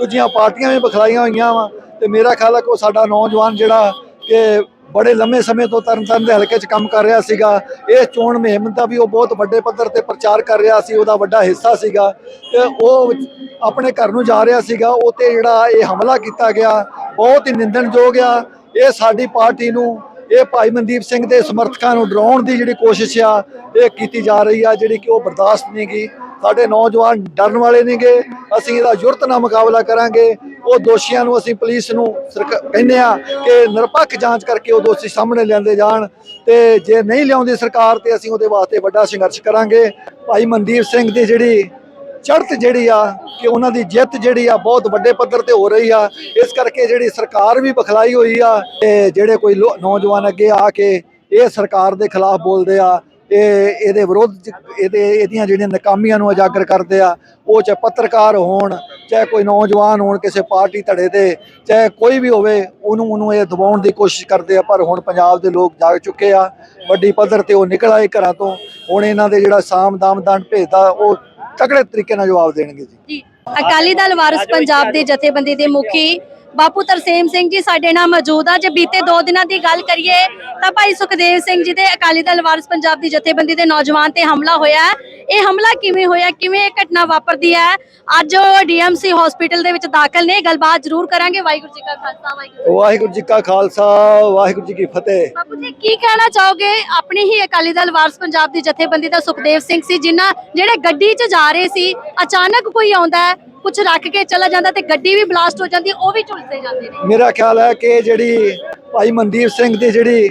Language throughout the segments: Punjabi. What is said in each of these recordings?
ਦੂਜੀਆਂ ਪਾਰਟੀਆਂ ਵੀ ਬਖਲਾਈਆਂ ਹੋਈਆਂ ਵਾ ਤੇ ਮੇਰਾ ਖਿਆਲ ਹੈ ਕਿ ਉਹ ਸਾਡਾ ਨੌਜਵਾਨ ਜਿਹੜਾ ਕਿ ਬੜੇ ਲੰਮੇ ਸਮੇਂ ਤੋਂ ਤਰਨਤਾਰਨ ਦੇ ਹਲਕੇ 'ਚ ਕੰਮ ਕਰ ਰਿਹਾ ਸੀਗਾ, ਇਹ ਚੋਣ ਮੁਹਿੰਮ ਦਾ ਵੀ ਉਹ ਬਹੁਤ ਵੱਡੇ ਪੱਧਰ ਤੇ ਪ੍ਰਚਾਰ ਕਰ ਰਿਹਾ ਸੀ, ਉਹਦਾ ਵੱਡਾ ਹਿੱਸਾ ਸੀਗਾ ਤੇ ਉਹ ਆਪਣੇ ਘਰ ਨੂੰ ਜਾ ਰਿਹਾ ਸੀਗਾ ਉਹ ਤੇ ਜਿਹੜਾ ਇਹ ਹਮਲਾ ਕੀਤਾ ਗਿਆ, ਬਹੁਤ ਹੀ ਨਿੰਦਣਯੋਗ ਆ। ਇਹ ਸਾਡੀ ਪਾਰਟੀ ਨੂੰ, ਇਹ ਭਾਈ ਮਨਦੀਪ ਸਿੰਘ ਦੇ ਸਮਰਥਕਾਂ ਨੂੰ ਡਰਾਉਣ ਦੀ ਜਿਹੜੀ ਕੋਸ਼ਿਸ਼ ਆ, ਇਹ ਕੀਤੀ ਜਾ ਰਹੀ ਆ, ਜਿਹੜੀ ਕਿ ਉਹ ਬਰਦਾਸ਼ਤ ਨਹੀਂ ਗਈ। ਸਾਡੇ ਨੌਜਵਾਨ ਡਰਨ ਵਾਲੇ ਨਹੀਂਗੇ ਅਸੀਂ ਇਹਦਾ ਯੁਰਤ ਨਾਲ ਮੁਕਾਬਲਾ ਕਰਾਂਗੇ। ਉਹ ਦੋਸ਼ੀਆਂ ਨੂੰ ਅਸੀਂ ਪੁਲਿਸ ਨੂੰ ਸਰਕ- ਕਹਿੰਦੇ ਆ ਕਿ ਨਿਰਪੱਖ ਜਾਂਚ ਕਰਕੇ ਉਹ ਦੋਸ਼ੀ ਸਾਹਮਣੇ ਲਿਆਂਦੇ ਜਾਣ। ਤੇ ਜੇ ਨਹੀਂ ਲਿਆਉਂਦੀ ਸਰਕਾਰ ਤੇ ਅਸੀਂ ਉਹਦੇ ਵਾਸਤੇ ਵੱਡਾ ਸੰਘਰਸ਼ ਕਰਾਂਗੇ। ਭਾਈ ਮਨਦੀਪ ਸਿੰਘ ਦੀ ਜਿਹੜੀ ਚੜ੍ਹਤ ਜਿਹੜੀ ਆ, ਕਿ ਉਹਨਾਂ ਦੀ ਜਿੱਤ ਜਿਹੜੀ ਆ, ਬਹੁਤ ਵੱਡੇ ਪੱਧਰ ਤੇ ਹੋ ਰਹੀ ਆ। ਇਸ ਕਰਕੇ ਜਿਹੜੀ ਸਰਕਾਰ ਵੀ ਬਖਲਾਈ ਹੋਈ ਆ, ਤੇ ਜਿਹੜੇ ਕੋਈ ਲੋ- ਨੌਜਵਾਨ ਅੱਗੇ ਆ ਕੇ ਇਹ ਸਰਕਾਰ ਦੇ ਖਿਲਾਫ ਬੋਲਦੇ ਆ ਇਹ ਇਹਦੇ ਵਿਰੋਧ ਇਹਦੇ ਇਹਦੀਆਂ ਜਿਹੜੀਆਂ ਨਾਕਾਮੀਆਂ ਨੂੰ ਉਜਾਗਰ ਕਰਦੇ ਆ, ਉਹ ਚਾਹੇ ਪੱਤਰਕਾਰ ਹੋਣ, ਚਾਹੇ ਕੋਈ ਨੌਜਵਾਨ ਹੋਣ ਕਿਸੇ ਪਾਰਟੀ ਧੜੇ ਤੇ, ਚਾਹੇ ਕੋਈ ਵੀ ਹੋਵੇ, ਉਹਨੂੰ ਉਹਨੂੰ ਇਹ ਦਬਾਉਣ ਦੀ ਕੋਸ਼ਿਸ਼ ਕਰਦੇ ਆ, ਪਰ ਹੁਣ ਪੰਜਾਬ ਦੇ ਲੋਕ ਜਾਗ ਚੁੱਕੇ ਆ, ਵੱਡੀ ਪੱਧਰ ਤੇ ਉਹ ਨਿਕਲ ਆਏ ਘਰਾਂ ਤੋਂ, ਹੁਣ ਇਹਨਾਂ ਦੇ ਜਿਹੜਾ ਸਾਮ ਦਾਮ ਦੰਡ ਭੇਜਦਾ ਉਹ ਤਕੜੇ ਤਰੀਕੇ ਨਾਲ ਜਵਾਬ ਦੇਣਗੇ ਜੀ, ਅਕਾਲੀ ਦਲ ਵਾਰਿਸ ਪੰਜਾਬ ਦੇ ਜਥੇਬੰਦੀ ਦੇ ਮੁਖੀ ਬਾਪੂ ਤਰਸੇਮ ਸਿੰਘ ਜੀ ਸਾਡੇ ਨਾਲ ਮੌਜੂਦ ਆ। ਜੇ ਬੀਤੇ 2 ਦਿਨਾਂ ਦੀ ਗੱਲ ਕਰੀਏ ਤਾਂ ਭਾਈ ਸੁਖਦੇਵ ਸਿੰਘ ਜੀ ਦੇ ਅਕਾਲੀ ਦਲ ਵਾਰਿਸ ਪੰਜਾਬ ਦੀ ਜਥੇਬੰਦੀ ਦੇ ਨੌਜਵਾਨ ਤੇ ਹਮਲਾ ਹੋਇਆ ਹੈ। ਇਹ ਹਮਲਾ ਕਿਵੇਂ ਹੋਇਆ ਕਿਵੇਂ ਇਹ ਘਟਨਾ ਵਾਪਰਦੀ ਹੈ? ਅੱਜ ਉਹ ਡੀਐਮਸੀ ਹਸਪੀਟਲ ਦੇ ਵਿੱਚ ਦਾਖਲ ਨੇ। ਗੱਲਬਾਤ ਜ਼ਰੂਰ ਕਰਾਂਗੇ। ਵਾਹਿਗੁਰੂ ਜੀ ਕਾ ਖਾਲਸਾ ਵਾਹਿਗੁਰੂ ਜੀ ਵਾਹਿਗੁਰੂ ਜੀ ਕਾ ਖਾਲਸਾ ਵਾਹਿਗੁਰੂ ਜੀ ਕੀ ਫਤਿਹ। ਬਾਪੂ ਜੀ ਕੀ ਕਹਿਣਾ ਚਾਹੋਗੇ? ਆਪਣੀ ਹੀ ਅਕਾਲੀ ਦਲ ਵਾਰਸ ਪੰਜਾਬ ਦੀ ਜਥੇਬੰਦੀ ਦਾ ਸੁਖਦੇਵ ਸਿੰਘ ਸੀ ਜਿਨ੍ਹਾਂ ਜਿਹੜੇ ਗੱਡੀ 'ਚ ਜਾ ਰਹੇ ਸੀ ਅਚਾਨਕ ਕੋਈ ਆਉਂਦਾ ਹੈ ਕੁਝ ਰੱਖ ਕੇ ਚਲਾ ਜਾਂਦਾ ਤੇ ਗੱਡੀ ਵੀ ਬਲਾਸਟ ਹੋ ਜਾਂਦੀ, ਉਹ ਵੀ ਝੁਲਸੇ ਜਾਂਦੇ ਨੇ। ਮੇਰਾ ਖਿਆਲ ਹੈ ਕਿ ਜਿਹੜੀ ਭਾਈ ਮਨਦੀਪ ਸਿੰਘ ਦੀ ਜਿਹੜੀ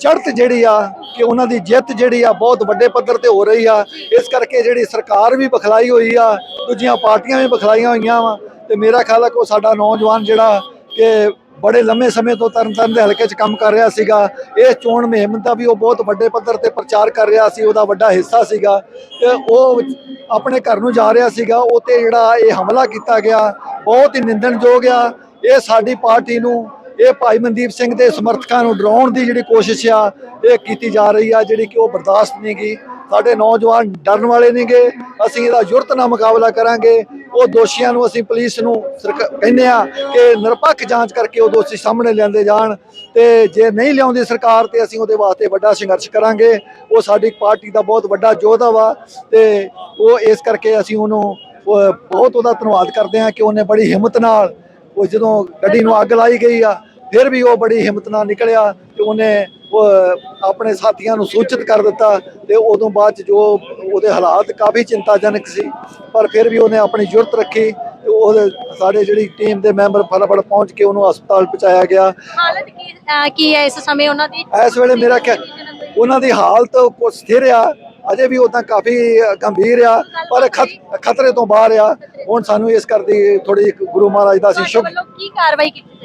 ਚੜ੍ਹਤ ਜਿਹੜੀ ਆ, ਕਿ ਉਹਨਾਂ ਦੀ ਜਿੱਤ ਜਿਹੜੀ ਆ ਬਹੁਤ ਵੱਡੇ ਪੱਧਰ ਤੇ ਹੋ ਰਹੀ ਆ। ਇਸ ਕਰਕੇ ਜਿਹੜੀ ਸਰਕਾਰ ਵੀ ਬਖਲਾਈ ਹੋਈ ਆ, ਦੂਜੀਆਂ ਪਾਰਟੀਆਂ ਵੀ ਬਖਲਾਈਆਂ ਹੋਈਆਂ ਵਾ। ਤੇ ਮੇਰਾ ਖਿਆਲ ਹੈ ਕਿ ਉਹ ਸਾਡਾ ਨੌਜਵਾਨ ਜਿਹੜਾ ਕਿ ਬੜੇ ਲੰਮੇ ਸਮੇਂ ਤੋਂ ਤਰਨਤਾਰਨ ਦੇ ਹਲਕੇ 'ਚ ਕੰਮ ਕਰ ਰਿਹਾ ਸੀਗਾ। ਇਹ ਚੋਣ ਮੁਹਿੰਮ ਦਾ ਵੀ ਉਹ ਬਹੁਤ ਵੱਡੇ ਪੱਧਰ ਤੇ ਪ੍ਰਚਾਰ ਕਰ ਰਿਹਾ ਸੀ, ਉਹਦਾ ਵੱਡਾ ਹਿੱਸਾ ਸੀਗਾ। ਤੇ ਉਹ ਆਪਣੇ ਘਰ ਨੂੰ ਜਾ ਰਿਹਾ ਸੀਗਾ ਉਹ ਤੇ ਜਿਹੜਾ ਇਹ ਹਮਲਾ ਕੀਤਾ ਗਿਆ, ਬਹੁਤ ਹੀ ਨਿੰਦਣਯੋਗ ਆ। ਇਹ ਸਾਡੀ ਪਾਰਟੀ ਨੂੰ, ਇਹ ਭਾਈ ਮਨਦੀਪ ਸਿੰਘ ਦੇ ਸਮਰਥਕਾਂ ਨੂੰ ਡਰਾਉਣ ਦੀ ਜਿਹੜੀ ਕੋਸ਼ਿਸ਼ ਆ, ਇਹ ਕੀਤੀ ਜਾ ਰਹੀ ਆ, ਜਿਹੜੀ ਕਿ ਉਹ ਬਰਦਾਸ਼ਤ ਨਹੀਂ ਗਈ। ਸਾਡੇ ਨੌਜਵਾਨ ਡਰਨ ਵਾਲੇ ਨਹੀਂਗੇ ਅਸੀਂ ਇਹਦਾ ਯੁਰਤ ਨਾਲ ਮੁਕਾਬਲਾ ਕਰਾਂਗੇ। ਉਹ ਦੋਸ਼ੀਆਂ ਨੂੰ ਅਸੀਂ ਪੁਲਿਸ ਨੂੰ ਸਰਕ- ਕਹਿੰਦੇ ਆ ਕਿ ਨਿਰਪੱਖ ਜਾਂਚ ਕਰਕੇ ਉਹ ਦੋਸ਼ੀ ਸਾਹਮਣੇ ਲਿਆਂਦੇ ਜਾਣ ਤੇ ਜੇ ਨਹੀਂ ਲਿਆਉਂਦੀ ਸਰਕਾਰ ਤੇ ਅਸੀਂ ਉਹਦੇ ਵਾਸਤੇ ਵੱਡਾ ਸੰਘਰਸ਼ ਕਰਾਂਗੇ। ਉਹ ਸਾਡੀ ਪਾਰਟੀ ਦਾ ਬਹੁਤ ਵੱਡਾ ਯੋਧਾ ਵਾ ਤੇ ਉਹ ਇਸ ਕਰਕੇ ਅਸੀਂ ਉਹਨੂੰ ਬਹੁਤ ਉਹਦਾ ਧੰਨਵਾਦ ਕਰਦੇ ਹਾਂ ਕਿ ਉਹਨੇ ਬੜੀ ਹਿੰਮਤ ਨਾਲ ਉਹ ਜਦੋਂ ਗੱਡੀ ਨੂੰ ਅੱਗ ਲਾਈ ਗਈ ਆ, ਫਿਰ ਵੀ ਉਹ ਬੜੀ ਹਿੰਮਤ ਨਾਲ ਨਿਕਲਿਆ ਤੇ ਉਹਨੇ ਆਪਣੇ ਸਾਥੀਆਂ ਨੂੰ ਸੂਚਿਤ ਕਰ ਦਿੱਤਾ ਤੇ ਉਦੋਂ ਬਾਅਦ ਜੋ ਉਹਦੇ ਹਾਲਾਤ ਕਾਫੀ ਚਿੰਤਾਜਨਕ ਸੀ। ਪਰ ਫਿਰ ਵੀ ਉਹਨੇ ਆਪਣੀ ਜੁਰਤ ਰੱਖੀ ਤੇ ਉਹਦੇ ਸਾਡੇ ਜਿਹੜੀ ਟੀਮ ਦੇ ਮੈਂਬਰ ਫਟਾਫਟ ਪਹੁੰਚ ਕੇ ਉਹਨੂੰ ਹਸਪਤਾਲ ਪਹੁੰਚਾਇਆ ਗਿਆ। ਹਾਲਤ ਕੀ ਕੀ ਹੈ ਇਸ ਸਮੇਂ ਉਹਨਾਂ ਦੀ? ਇਸ ਵੇਲੇ ਮੇਰਾ ਖਿਆਲ ਉਹਨਾਂ ਦੀ ਹਾਲਤ ਕੁਝ ਸਥਿਰ ਆ ਅਜੇ ਵੀ ਉਦਾਂ ਕਾਫੀ ਗੰਭੀਰ ਆ ਪਰ ਖਤ- ਖਤਰੇ ਤੋਂ ਬਾਹਰ ਆ। ਹੁਣ ਸਾਨੂੰ ਇਸ ਕਰਦੀ ਥੋੜੀ ਗੁਰੂ ਮਹਾਰਾਜ ਦਾ ਅਸੀਂ ਵੱਲੋਂ ਕੀ ਕਾਰਵਾਈ ਕੀਤੀ?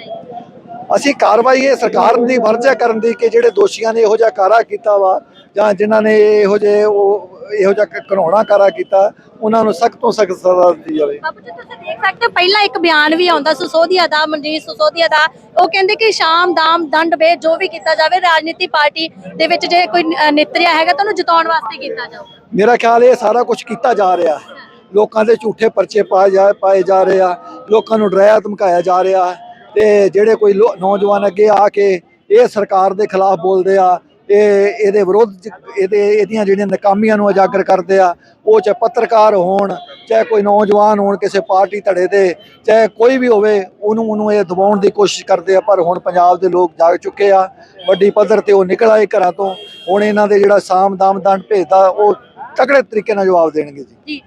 ਅਸੀਂ ਕਾਰਵਾਈ ਇਹ ਸਰਕਾਰ ਦੀ ਫਰਜ਼ ਹੈ ਕਰਨ ਦੀ ਕਿ ਜਿਹੜੇ ਦੋਸ਼ੀਆਂ ਨੇ ਇਹੋ ਜਿਹਾ ਕਾਰਾ ਕੀਤਾ ਵਾ ਜਾਂ ਜਿਨ੍ਹਾਂ ਨੇ ਇਹੋ ਜਿਹੇ ਉਹ ਇਹੋ ਜਿਹਾ ਘਣਾਉਣਾ ਕਾਰਾ ਕੀਤਾ ਉਹਨਾਂ ਨੂੰ ਸਖਤ ਤੋਂ ਸਖਤ ਸਜ਼ਾ ਦਿੱਤੀ ਜਾਵੇ। ਬਾਬੂ ਜੀ ਤੁਸੀਂ ਦੇਖ ਸਕਦੇ ਹੋ ਪਹਿਲਾਂ ਇੱਕ ਬਿਆਨ ਵੀ ਆਉਂਦਾ ਸਸੋਦੀਆ ਦਾ ਮਨਜੀਤ ਸਸੋਦੀਆ ਦਾ। ਉਹ ਕਹਿੰਦੇ ਕਿ ਸ਼ਾਮ ਦਾਮ ਦੰਡ ਵੇ ਜੋ ਵੀ ਕੀਤਾ ਜਾਵੇ ਰਾਜਨੀਤੀ ਪਾਰਟੀ ਦੇ ਵਿੱਚ ਜੇ ਕੋਈ ਨਿਤਰਿਆ ਹੈਗਾ ਤਾਂ ਉਹਨੂੰ ਜਿਤਾਉਣ ਵਾਸਤੇ ਕੀਤਾ ਜਾਊਗਾ। ਮੇਰਾ ਖਿਆਲ ਇਹ ਸਾਰਾ ਕੁਝ ਕੀਤਾ ਜਾ ਰਿਹਾ। ਹੈ ਲੋਕਾਂ ਦੇ ਝੂਠੇ ਪਰਚੇ ਪਾਏ ਜਾ ਪਾਏ ਜਾ ਰਹੇ ਆ। ਲੋਕਾਂ ਨੂੰ ਡਰਾਇਆ ਧਮਕਾਇਆ ਜਾ ਰਿਹਾ। ਤੇ ਜਿਹੜੇ ਕੋਈ ਲੋ- ਨੌਜਵਾਨ ਅੱਗੇ ਆ ਕੇ ਇਹ ਸਰਕਾਰ ਦੇ ਖਿਲਾਫ ਬੋਲਦੇ ਆ, ਇਹ, ਇਹਦੇ ਵਿਰੋਧ 'ਚ, ਇਹਦੇ, ਇਹਦੀਆਂ ਜਿਹੜੀਆਂ ਨਕਾਮੀਆਂ ਨੂੰ ਉਜਾਗਰ ਕਰਦੇ ਆ, ਉਹ ਚਾਹੇ ਪੱਤਰਕਾਰ ਹੋਣ, ਚਾਹੇ ਕੋਈ ਨੌਜਵਾਨ ਹੋਣ ਕਿਸੇ ਪਾਰਟੀ ਧੜੇ ਦੇ ਚਾਹੇ ਕੋਈ ਵੀ ਹੋਵੇ, ਉਹਨੂੰ ਉਹਨੂੰ ਇਹ ਦਬਾਉਣ ਦੀ ਕੋਸ਼ਿਸ਼ ਕਰਦੇ ਆ, ਪਰ ਹੁਣ ਪੰਜਾਬ ਦੇ ਲੋਕ ਜਾਗ ਚੁੱਕੇ ਆ, ਵੱਡੀ ਪੱਧਰ ਤੇ ਉਹ ਨਿਕਲ ਆਏ ਘਰਾਂ ਤੋਂ, ਹੁਣ ਇਹਨਾਂ ਦੇ ਜਿਹੜਾ ਸਾਮ ਦਾਮ ਦੰਡ ਭੇਜਦਾ, ਉਹ ਤਕੜੇ ਤਰੀਕੇ ਨਾਲ ਜਵਾਬ ਦੇਣਗੇ ਜੀ।